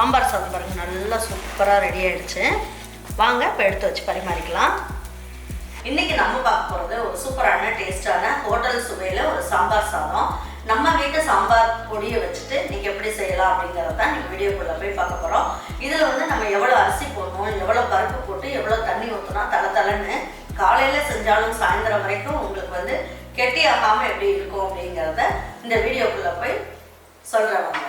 சாம்பார் சாதம் பாருங்கள் நல்லா சூப்பராக ரெடி ஆகிடுச்சு வாங்க இப்போ எடுத்து வச்சு பரிமாறிக்கலாம். இன்றைக்கி நம்ம பார்க்க போகிறது ஒரு சூப்பரான டேஸ்டான ஹோட்டல் சுவையில் ஒரு சாம்பார் சாதம். நம்ம வீட்டு சாம்பார் பொடியை வச்சுட்டு நீங்கள் எப்படி செய்யலாம் அப்படிங்கிறத தான் நீங்கள் வீடியோக்குள்ளே போய் பார்க்க போகிறோம் இதில் வந்து நம்ம எவ்வளோ அரிசி போடணும் எவ்வளோ பருப்பு போட்டு எவ்வளோ தண்ணி ஊற்றினா தலை தலைன்னு காலையில் செஞ்சாலும் சாயந்தரம் வரைக்கும் உங்களுக்கு வந்து கெட்டி ஆகாமல் எப்படி இருக்கும் அப்படிங்கிறத இந்த வீடியோக்குள்ளே போய் சொல்கிறவங்க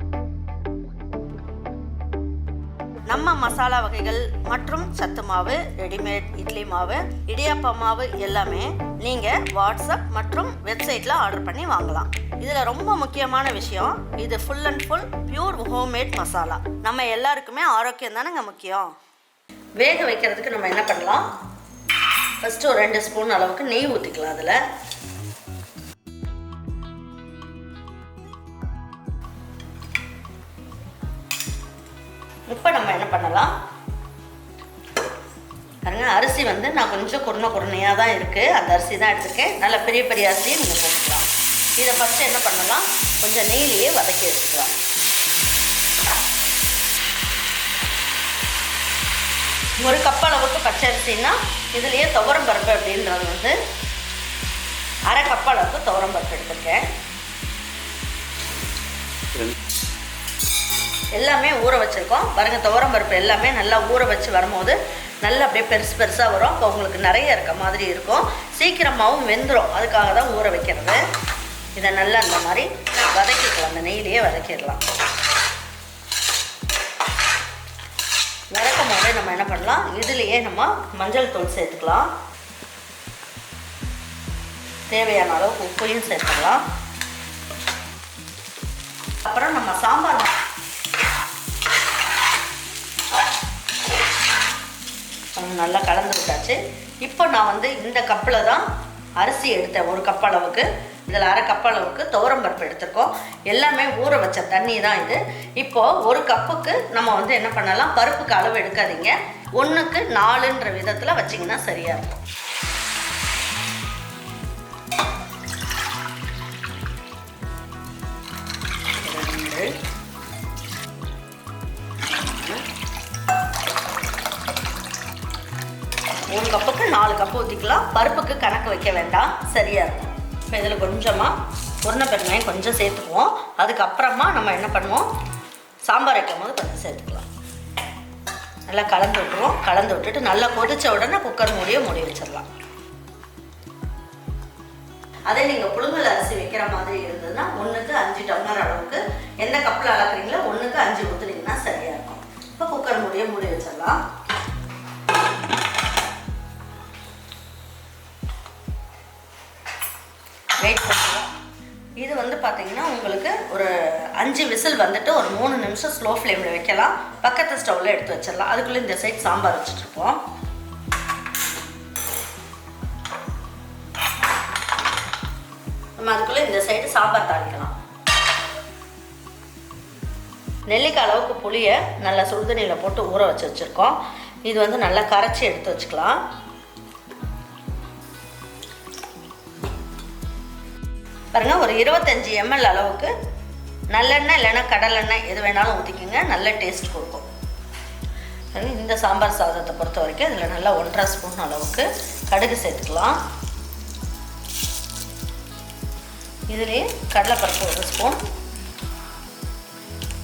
நம்ம மசாலா வகைகள் மற்றும் சத்து மாவு ரெடிமேட் இட்லி மாவு இடியாப்ப மாவு எல்லாமே நீங்கள் வாட்ஸ்அப் மற்றும் வெப்சைட்டில் ஆர்டர் பண்ணி வாங்கலாம். இதில் ரொம்ப முக்கியமான விஷயம் இது full and full pure homemade masala நம்ம எல்லாருக்குமே ஆரோக்கியம் தானேங்க முக்கியம்? வேக வைக்கிறதுக்கு நம்ம என்ன பண்ணலாம்? ஃபஸ்ட்டு ஒரு ரெண்டு ஸ்பூன் அளவுக்கு நெய் ஊற்றிக்கலாம் அதில். நம்ம என்ன பண்ணலாம்? பாருங்க அரிசி வந்து நான் கொஞ்சம் குருணை குருணையாக தான் இருக்குது அந்த அரிசி தான் எடுத்துருக்கேன். நல்ல பெரிய பெரிய அரிசியை நீங்கள் போட்டுக்கலாம். இதை ஃபஸ்ட்டு என்ன பண்ணலாம்? கொஞ்சம் நெய்லேயே வதக்கி எடுத்துக்கலாம். ஒரு கப் அளவுக்கு பச்சை அரிசின்னா இதுலேயே துவரம் பருப்பு அப்படின்றது வந்து அரை கப் அளவுக்கு துவரம் பருப்பு எடுத்துருக்கேன். எல்லாமே ஊற வச்சுருக்கோம். பாருங்க துவரம் பருப்பு எல்லாமே நல்லா ஊற வச்சு வரும்போது நல்லா அப்படியே பெருசு பெருசாக வரும். அப்போ உங்களுக்கு நிறைய இருக்க மாதிரி இருக்கும். சீக்கிரமாகவும் வெந்துடும் அதுக்காக தான் ஊற வைக்கிறது. இதை நல்லா இந்த மாதிரி வதக்கிக்கலாம். அந்த நெய்லையே வதக்கிடலாம். வதக்கும் போதே நம்ம என்ன பண்ணலாம்? இதுலேயே நம்ம மஞ்சள் தூள் சேர்த்துக்கலாம். தேவையான அளவுக்கு உப்பையும் சேர்த்துக்கலாம். அப்புறம் நம்ம சாம்பார் நல்லா கலந்து விட்டாச்சு. இப்போ நான் வந்து இந்த கப்பில் தான் அரிசி எடுத்தேன் ஒரு கப் அளவுக்கு. இதில் அரை கப் அளவுக்கு துவரம்பருப்பு எடுத்திருக்கோம். எல்லாமே ஊற வச்ச தண்ணி தான் இது. இப்போது ஒரு கப்புக்கு நம்ம வந்து என்ன பண்ணலாம்? பருப்புக்கு அளவு எடுக்காதீங்க. ஒன்றுக்கு நாலுன்ற விதத்தில் வச்சிங்கன்னா சரியாக இருக்கும். பருப்பு ஊற்றிக்கலாம் பருப்புக்கு கணக்கு வைக்க வேண்டாம். சரியாக இருக்கும். இப்போ இதில் கொஞ்சமாக உருணை பெருங்காயம் கொஞ்சம் சேர்த்துக்குவோம். அதுக்கப்புறமா நம்ம என்ன பண்ணுவோம்? சாம்பார் வைக்கும் போது கொஞ்சம் சேர்த்துக்கலாம். நல்லா கலந்து விட்டுருவோம். கலந்து விட்டுட்டு நல்லா கொதிச்ச உடனே குக்கர் மூடியே மூடி வச்சிடலாம். அதே நீங்கள் புழுங்கல் அரிசி வைக்கிற மாதிரி இருந்ததுன்னா ஒன்றுக்கு அஞ்சு டம்ளர் அளவுக்கு எந்த கப்பில் அளக்குறீங்களோ ஒன்றுக்கு அஞ்சு ஊற்றுனீங்கன்னா சரியாக இருக்கும். இப்போ குக்கர் மூடியே மூடி வச்சிடலாம். வெயிட் பண்ணுறோம் இது வந்து பார்த்தீங்கன்னா உங்களுக்கு ஒரு அஞ்சு விசில் வந்துட்டு ஒரு மூணு நிமிஷம் ஸ்லோ ஃப்ளேமில் வைக்கலாம். பக்கத்து ஸ்டவ்வில் எடுத்து வச்சிடலாம். அதுக்குள்ளே இந்த சைட் சாம்பார் வச்சுட்ருப்போம் நம்ம அதுக்குள்ளே இந்த சைடு சாம்பார் தாளிக்கலாம். நெல்லிக்காய் அளவுக்கு புளியை நல்லா சுடுதண்ணியில் போட்டு ஊற வச்சு வச்சுருக்கோம். இது வந்து நல்லா கரைச்சி எடுத்து வச்சுக்கலாம். பாருங்கள் ஒரு இருபத்தஞ்சி எம்எல் அளவுக்கு நல்லெண்ணெய் இல்லைன்னா கடலெண்ணெய் எது வேணாலும் ஊற்றிக்கோங்க நல்ல டேஸ்ட் கொடுக்கும். இந்த சாம்பார் சாதத்தை பொறுத்த வரைக்கும் இதில் நல்லா ஒன்றரை ஸ்பூன் அளவுக்கு கடுகு சேர்த்துக்கலாம். இதுலேயே கடலைப்பருப்பு ஒரு ஸ்பூன்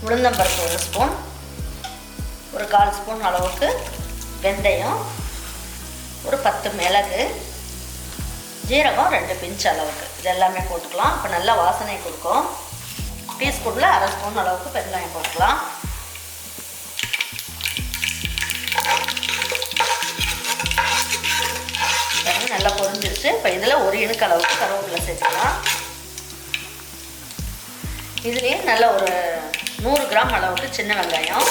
உளுந்தம்பருப்பு ஒரு ஸ்பூன் ஒரு கால் ஸ்பூன் அளவுக்கு வெந்தயம் ஒரு பத்து மிளகு ஜீரகம் ரெண்டு பிஞ்ச் அளவுக்கு. இது எல்லாமே போட்டுக்கலாம். இப்போ நல்லா வாசனை கொடுக்கும். டீஸ்பூனில் அரை ஸ்பூன் அளவுக்கு பெருங்காயம் போட்டுக்கலாம். நல்லா பொரிஞ்சிருச்சு. இப்போ இதில் ஒரு இணுக்கு அளவுக்கு கருவேப்பிலை சேர்த்துக்கலாம். இதுலேயே நல்ல ஒரு நூறு கிராம் அளவுக்கு சின்ன வெங்காயம்.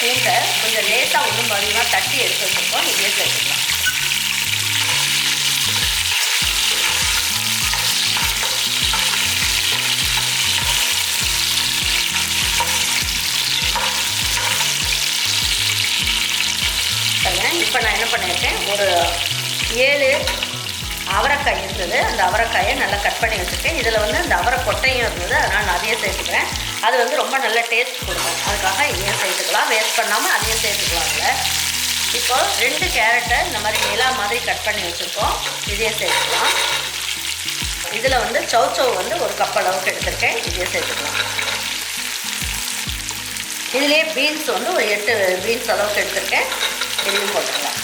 பூண்டை கொஞ்சம் லேட்டாக ஒன்றும் பாதிமாக தட்டி எடுத்து வச்சுருக்கோம். இதையே சேர்த்துக்கலாம் பாருங்க இப்போ நான் என்ன பண்ணியிருக்கேன்? ஒரு ஏழு அவரைக்காய் இருந்தது. அந்த அவரைக்காயை நல்லா கட் பண்ணி வச்சுருக்கேன். இதில் வந்து அந்த அவரை கொட்டையும் இருந்தது. அதனால் நான் அதையே சேர்த்துக்கிறேன். அது வந்து ரொம்ப நல்ல டேஸ்ட் கொடுக்கும் அதுக்காக இதையும் சேர்த்துக்கலாம். வேஸ்ட் பண்ணாமல் அதையும் சேர்த்துக்கலாம் அதில் இப்போ ரெண்டு கேரட்டை இந்த மாதிரி நிலா மாதிரி கட் பண்ணி வச்சுருக்கோம். இதையும் சேர்த்துக்கலாம். இதில் வந்து சௌச்சௌ வந்து ஒரு கப் அளவுக்கு எடுத்திருக்கேன். இதையும் சேர்த்துக்கலாம். இதுலேயே பீன்ஸ் வந்து ஒரு எட்டு பீன்ஸ் அளவுக்கு எடுத்திருக்கேன். இதையும் போட்டுக்கலாம்.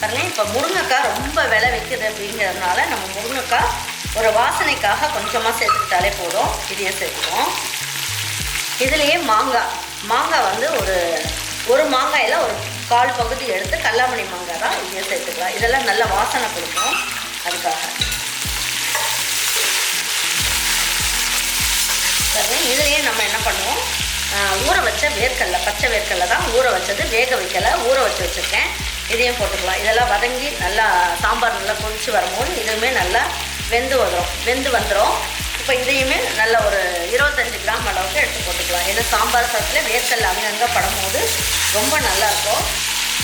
பாருங்க இப்போ முருங்கைக்காய் ரொம்ப விலை விற்கிது அப்படிங்கிறதுனால நம்ம முருங்கைக்காய் ஒரு வாசனைக்காக கொஞ்சமாக சேர்த்துக்கிட்டாலே போதும். இதையும் சேர்த்துக்குவோம் இதுலேயே மாங்காய் மாங்காய் வந்து ஒரு ஒரு மாங்காயில் ஒரு கால் பகுதி எடுத்து கல்லாமணி மாங்காய் தான் இங்கே சேர்த்துக்கலாம். இதெல்லாம் நல்ல வாசனை கொடுக்கும். அதுக்காக. இதுலேயே நம்ம என்ன பண்ணுவோம்? ஊற வச்ச வேர்க்கடலை பச்சை வேர்க்கடலை தான் ஊற வச்சது. வேக வைக்கல ஊற வச்சு வச்சுருக்கேன். இதையும் போட்டுக்கலாம். இதெல்லாம் வதங்கி நல்லா சாம்பார் நல்லா கொதிச்சு வரும்போது இதுவுமே நல்லா வெந்து வந்துடும் வெந்து வந்துடும் இப்போ இதையுமே நல்ல ஒரு இருபத்தஞ்சி கிராம் அளவுக்கு எடுத்து போட்டுக்கலாம். ஏன்னா சாம்பார் சாதத்தில் வேர்க்கல் அங்கங்கே படும்போது ரொம்ப நல்லாயிருக்கும்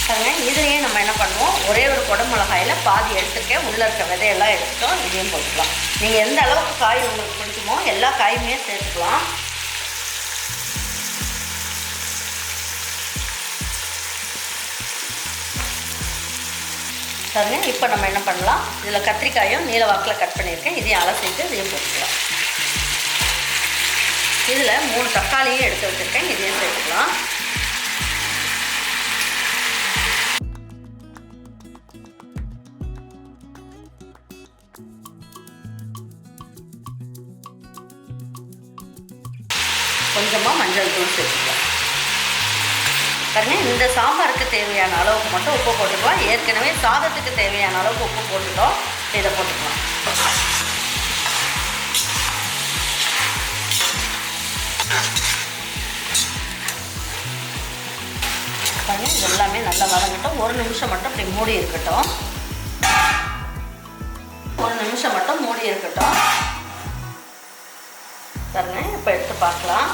பாருங்க இதுலேயே நம்ம என்ன பண்ணுவோம்? ஒரே ஒரு குடமிளகாயில் பாதி எடுத்துக்க உள்ளே இருக்க விதையெல்லாம் எடுத்துட்டோம் இதையும் போட்டுக்கலாம். நீங்கள் எந்த அளவுக்கு காய் உங்களுக்கு பிடிக்குமோ எல்லா காயுமே சேர்த்துக்கலாம். பாருங்க இப்போ நம்ம என்ன பண்ணலாம்? இதில் கத்திரிக்காயும் நீல வாக்கில் கட் பண்ணியிருக்கேன். இதையும் அலசிட்டு இதையும் போட்டுக்கலாம். இதில் மூணு தக்காளியும் எடுத்து வச்சுருக்கேன். இதையும் சேர்த்துக்கலாம் கொஞ்சமாக மஞ்சள் தூள் சேர்த்துக்கலாம். பாருங்க இந்த சாம்பாருக்கு தேவையான அளவுக்கு மட்டும் உப்பு போட்டுக்கலாம். ஏற்கனவே சாதத்துக்கு தேவையான அளவுக்கு உப்பு போட்டுட்டோம். இதை போட்டுக்கலாம். பாருங்க எல்லாமே நல்லா வதங்கட்டும். ஒரு நிமிஷம் மட்டும் இப்படி மூடி இருக்கட்டும். ஒரு நிமிஷம் மட்டும் மூடி இருக்கட்டும். பாருங்க இப்போ எடுத்து பார்க்கலாம்.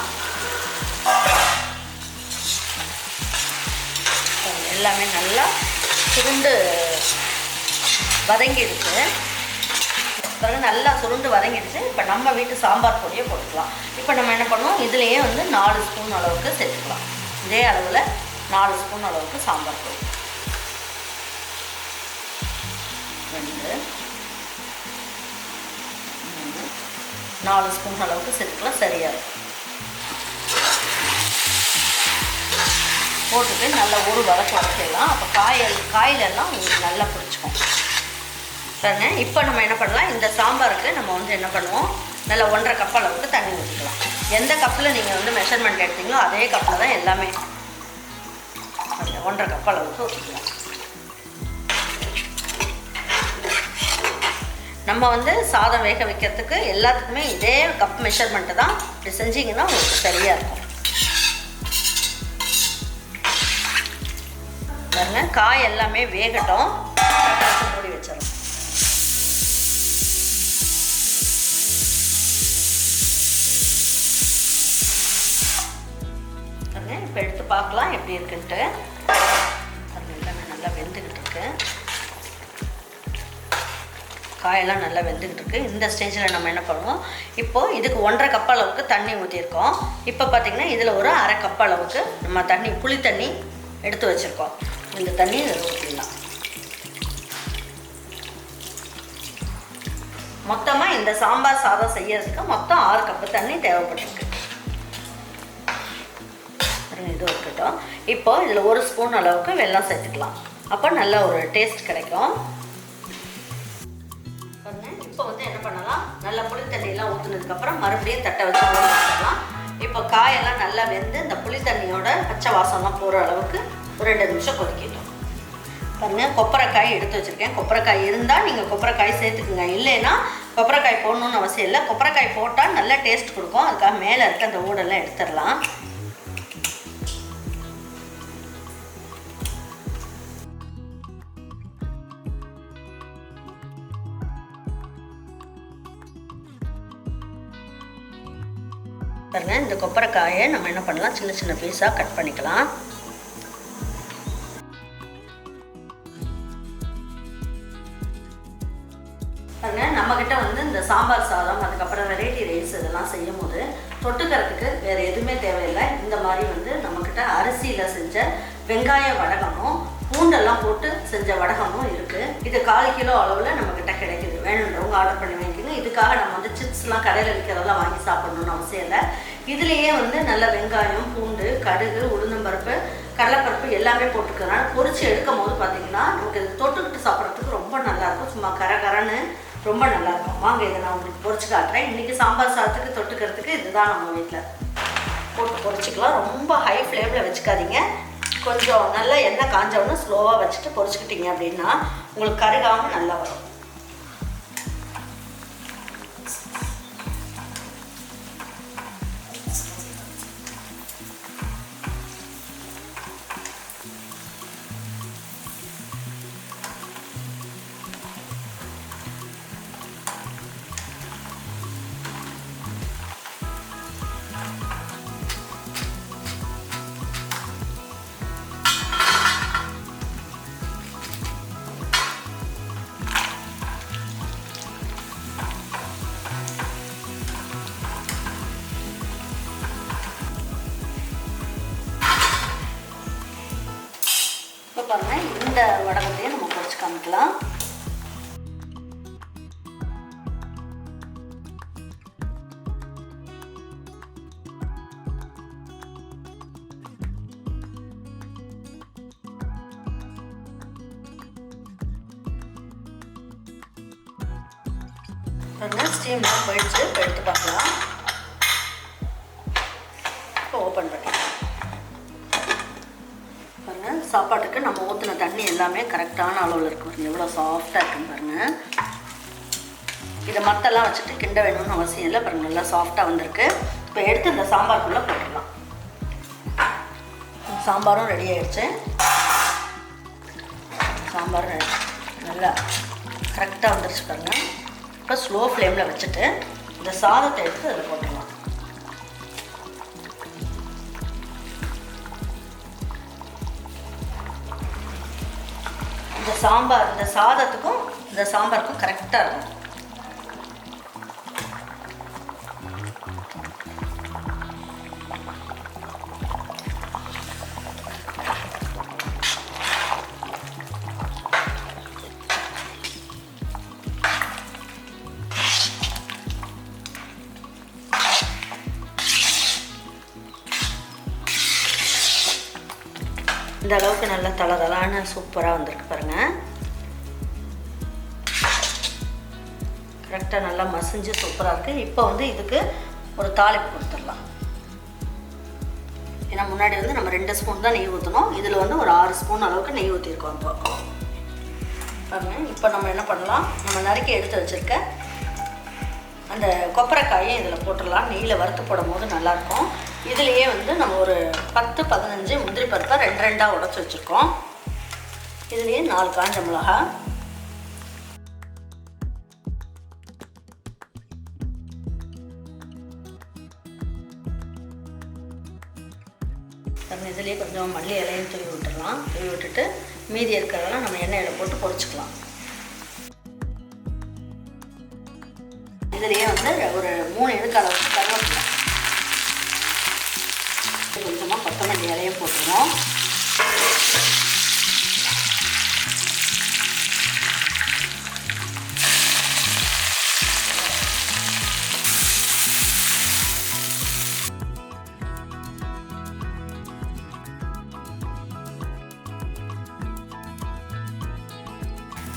எல்லாமே நல்லா சுருண்டு வதங்கிடுச்சு பாருங்க நல்லா சுருண்டு வதங்கிடுச்சு. இப்போ நம்ம வீட்டு சாம்பார் பொடியை போட்டுக்கலாம். இப்போ நம்ம என்ன பண்ணுவோம்? இதுலேயே வந்து நாலு ஸ்பூன் அளவுக்கு சேர்த்துக்கலாம். இதே அளவில் நாலு ஸ்பூன் அளவுக்கு சாம்பார் தூள் ரெண்டு. மூணு. நாலு ஸ்பூன் அளவுக்கு சேர்த்துக்கலாம் சரியாக இருக்கும் போட்டுட்டு நல்லா ஒரு வதக்க வதக்கிடலாம் அப்போ காயல் காயிலெல்லாம் உங்களுக்கு நல்லா பிடிச்சிக்கும். பாருங்க இப்போ நம்ம என்ன பண்ணலாம்? இந்த சாம்பாருக்கு நம்ம வந்து என்ன பண்ணுவோம்? நல்லா ஒன்றரை கப் அளவுக்கு தண்ணி ஊற்றிக்கலாம் எந்த கப்பில் நீங்கள் வந்து மெஷர்மெண்ட் எடுத்தீங்களோ அதே கப்பில் தான் எல்லாமே ஒன்றரை கப் அளவுக்கு ஊற்றிக்கலாம் நம்ம வந்து சாதம் வேக வைக்கிறதுக்கு எல்லாத்துக்குமே இதே கப் மெஷர்மெண்ட்டு தான். இப்படி செஞ்சீங்கன்னா உங்களுக்கு சரியாக இருக்கும். பாருங்க காய் எல்லாமே வேகட்டும். பார்க்கலாம் எப்படி இருக்குன்ட்டு. அது எல்லாமே நல்லா வெந்துக்கிட்டு இருக்கு. காயெல்லாம் நல்லா வெந்துக்கிட்டு இருக்கு. இந்த ஸ்டேஜில் நம்ம என்ன பண்ணுவோம்? இப்போது இதுக்கு ஒன்றரை கப் அளவுக்கு தண்ணி ஊற்றிருக்கோம் இப்போ பார்த்தீங்கன்னா இதில் ஒரு அரை கப் அளவுக்கு நம்ம தண்ணி புளி தண்ணி எடுத்து வச்சுருக்கோம். இந்த தண்ணி இதில் ஊற்றிடலாம் மொத்தமாக இந்த சாம்பார் சாதம் செய்யறதுக்கு மொத்தம் ஆறு கப்பு தண்ணி தேவைப்பட்டிருக்கு. இது இருக்கட்டும். இப்போ இதில் ஒரு ஸ்பூன் அளவுக்கு வெல்லம் சேர்த்துக்கலாம். அப்போ நல்ல ஒரு டேஸ்ட் கிடைக்கும். இப்போ வந்து என்ன பண்ணலாம்? நல்லா புளி தண்ணியெல்லாம் ஊற்றுனதுக்கப்புறம் மறுபடியும் தட்டை வச்சு மூடி வச்சிடலாம். இப்போ காயெல்லாம் நல்லா வெந்து இந்த புளி தண்ணியோட பச்சை வாசம்லாம் போகிற அளவுக்கு ஒரு ரெண்டு நிமிஷம் கொதிக்கட்டும். பாருங்கள் கொப்பரைக்காய் எடுத்து வச்சுருக்கேன். கொப்பரைக்காய் இருந்தால் நீங்கள் கொப்பரைக்காய் சேர்த்துக்குங்க. இல்லைன்னா கொப்பரைக்காய் போடணும்னு அவசியம் இல்லை. கொப்பரைக்காய் போட்டால் நல்ல டேஸ்ட் கொடுக்கும். அதுக்காக மேலே இருக்க அந்த ஊடெல்லாம் எடுத்துடலாம். இந்த கொப்பரைக்காயை நம்ம என்ன பண்ணலாம்? சின்ன சின்ன பீஸாக கட் பண்ணிக்கலாம். பாருங்க நம்மக்கிட்ட வந்து இந்த சாம்பார் சாதம் அதுக்கப்புறம் வெரைட்டி ரைஸ் இதெல்லாம் செய்யும் போது தொட்டுக்கிறதுக்கு வேறு எதுவுமே தேவையில்லை. இந்த மாதிரி வந்து நம்மக்கிட்ட அரிசியில் செஞ்ச வெங்காய வடகமும் பூண்டெல்லாம் போட்டு செஞ்ச வடகமும் இருக்குது இது கால் கிலோ அளவில் நம்மக்கிட்ட கிடைக்குது. வேணுன்றவங்க ஆர்டர் பண்ணி வாங்கிக்கோங்க இதுக்காக நம்ம வந்து சிப்ஸ்லாம் கடையில் விற்கிறதெல்லாம் வாங்கி சாப்பிடணும்னு அவசியம் இல்லை. இதுலேயே வந்து நல்ல வெங்காயம் பூண்டு கடுகு உளுந்தம்பருப்பு கடலைப்பருப்பு எல்லாமே போட்டுக்கிறனால பொறிச்சு எடுக்கும் போது பார்த்தீங்கன்னா நமக்கு இது தொட்டுக்கிட்டு சாப்பிட்றதுக்கு ரொம்ப நல்லாயிருக்கும் சும்மா கரகரன்னு ரொம்ப நல்லாயிருக்கும் வாங்க இதை நான் உங்களுக்கு பொறிச்சு காட்டுறேன். இன்றைக்கி சாம்பார் சாதத்துக்கு தொட்டுக்கிறதுக்கு இதுதான் நம்ம வீட்டில் போட்டு பொரிச்சிக்கலாம். ரொம்ப ஹை ஃப்ளேமில் வச்சுக்காதீங்க. கொஞ்சம் நல்லா எண்ணெய் காஞ்சவொன்னு ஸ்லோவாக வச்சுட்டு பொரிச்சுக்கிட்டீங்க அப்படின்னா உங்களுக்கு கருகாமல் நல்லா வரும். பாருங்க வடகத்தையும் நம்ம பொரிச்சு காமிக்கலாம். பாருங்க ஸ்டீம்லாம் போயிடுச்சு. எடுத்து பார்க்கலாம். சாப்பாட்டுக்கு நம்ம ஊற்றின தண்ணி எல்லாமே கரெக்டான அளவில் இருக்கு பாருங்க. எவ்வளோ சாஃப்டாக இருக்குன்னு பாருங்க. இதை மத்தெல்லாம் வச்சுட்டு கிண்ட வேணும்னு அவசியம் இல்லை. பாருங்க நல்லா சாஃப்டாக வந்திருக்கு. இப்போ எடுத்து இந்த சாம்பாருக்குள்ளே போட்டுடலாம். சாம்பாரும் ரெடி ஆயிடுச்சு. சாம்பாரும் நல்லா கரெக்டாக வந்துருச்சு பாருங்க. இப்போ ஸ்லோ ஃப்ளேமில் வச்சுட்டு இந்த சாதத்தை எடுத்து அதில் போட்டுடலாம். இந்த சாம்பார் இந்த சாதத்துக்கும் இந்த சாம்பாருக்கும் கரெக்டாக இருக்கும். இந்த அளவுக்கு நல்லா தளதளான்னு சூப்பராக வந்திருக்கு பாருங்க. கரெக்டாக நல்லா மசிஞ்சு சூப்பராக இருக்குது இப்போ வந்து இதுக்கு ஒரு தாளிப்பு கொடுத்துடலாம். ஏன்னா முன்னாடி வந்து நம்ம ரெண்டு ஸ்பூன் தான் நெய் ஊற்றணும் இதில் வந்து ஒரு ஆறு ஸ்பூன் அளவுக்கு நெய் ஊற்றிருக்கோம் இப்போ. பாருங்க இப்போ நம்ம என்ன பண்ணலாம்? நம்ம நறுக்கி எடுத்து வச்சுருக்க அந்த கொப்பரைக்காயும் இதில் போட்டுடலாம். நெய்யில் வறுத்து போடும் போது நல்லாயிருக்கும் இதுலேயே வந்து நம்ம ஒரு பத்து பதினஞ்சு முந்திரி பருப்பை ரெண்டு ரெண்டாக உடச்சி வச்சுருக்கோம். இதுலேயே நாலு காஞ்ச மிளகா. நம்ம இதுலேயே கொஞ்சம் மல்லி இலையும் துருவி விட்டுடலாம். துருவி விட்டுட்டு மீதி இருக்கிறதெல்லாம் நம்ம எண்ணெயில் போட்டு பொரிச்சுக்கலாம். இதுலேயே வந்து ஒரு மூணு எடுக்க அளவுக்கு நிறைய போட்டுருவோம்.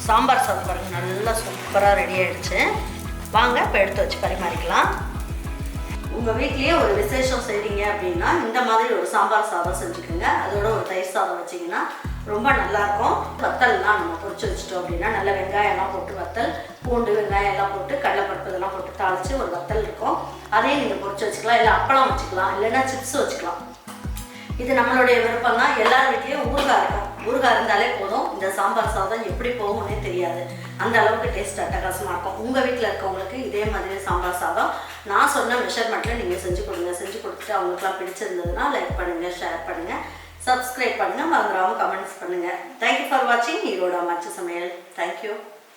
சாம்பார் சாதம் பாருங்கள் நல்லா சூப்பராக ரெடி ஆகிடுச்சு வாங்க இப்போ எடுத்து வச்சு பரிமாறிக்கலாம். உங்கள் வீட்லேயே ஒரு விசேஷம் செய்கிறீங்க அப்படின்னா இந்த மாதிரி ஒரு சாம்பார் சாதம் செஞ்சுக்கோங்க. அதோட ஒரு தயிர் சாதம் வச்சிங்கன்னா ரொம்ப நல்லாயிருக்கும். வத்தல்லாம் நம்ம பொறிச்சு வச்சுட்டோம் அப்படின்னா நல்ல வெங்காயம்லாம் போட்டு வத்தல் பூண்டு வெங்காயம் எல்லாம் போட்டு கடலைப்பருப்பு இதெல்லாம் போட்டு தாளித்து ஒரு வத்தல் இருக்கும். அதையும் நீங்கள் பொறிச்சு வச்சுக்கலாம். இல்லை அப்பளம் வச்சுக்கலாம். இல்லைன்னா சிப்ஸ் வச்சுக்கலாம். இது நம்மளுடைய விருப்பம் தான் எல்லார் வீட்லேயும் ஊறுகாய் இருக்கும். ஊறுகாய் இருந்தாலே போதும். இந்த சாம்பார் சாதம் எப்படி போகும்னே தெரியாது. அந்த அளவுக்கு டேஸ்ட் அட்டகாசமாக இருக்கும். உங்கள் வீட்டில் இருக்கவங்களுக்கு இதே மாதிரி சாம்பார் சாதம். நான் சொன்ன மெஷர்மெண்ட்டில் நீங்கள் செஞ்சு கொடுங்க. செஞ்சு கொடுத்துட்டு அவங்களுக்குலாம் பிடிச்சிருந்ததுன்னா லைக் பண்ணுங்கள் ஷேர் பண்ணுங்கள் சப்ஸ்கிரைப் பண்ணுங்கள் மறந்துடாமல் கமெண்ட்ஸ் பண்ணுங்கள் தேங்க்யூ ஃபார் வாட்சிங் ஈரோட மச்சு சமையல். தேங்க்யூ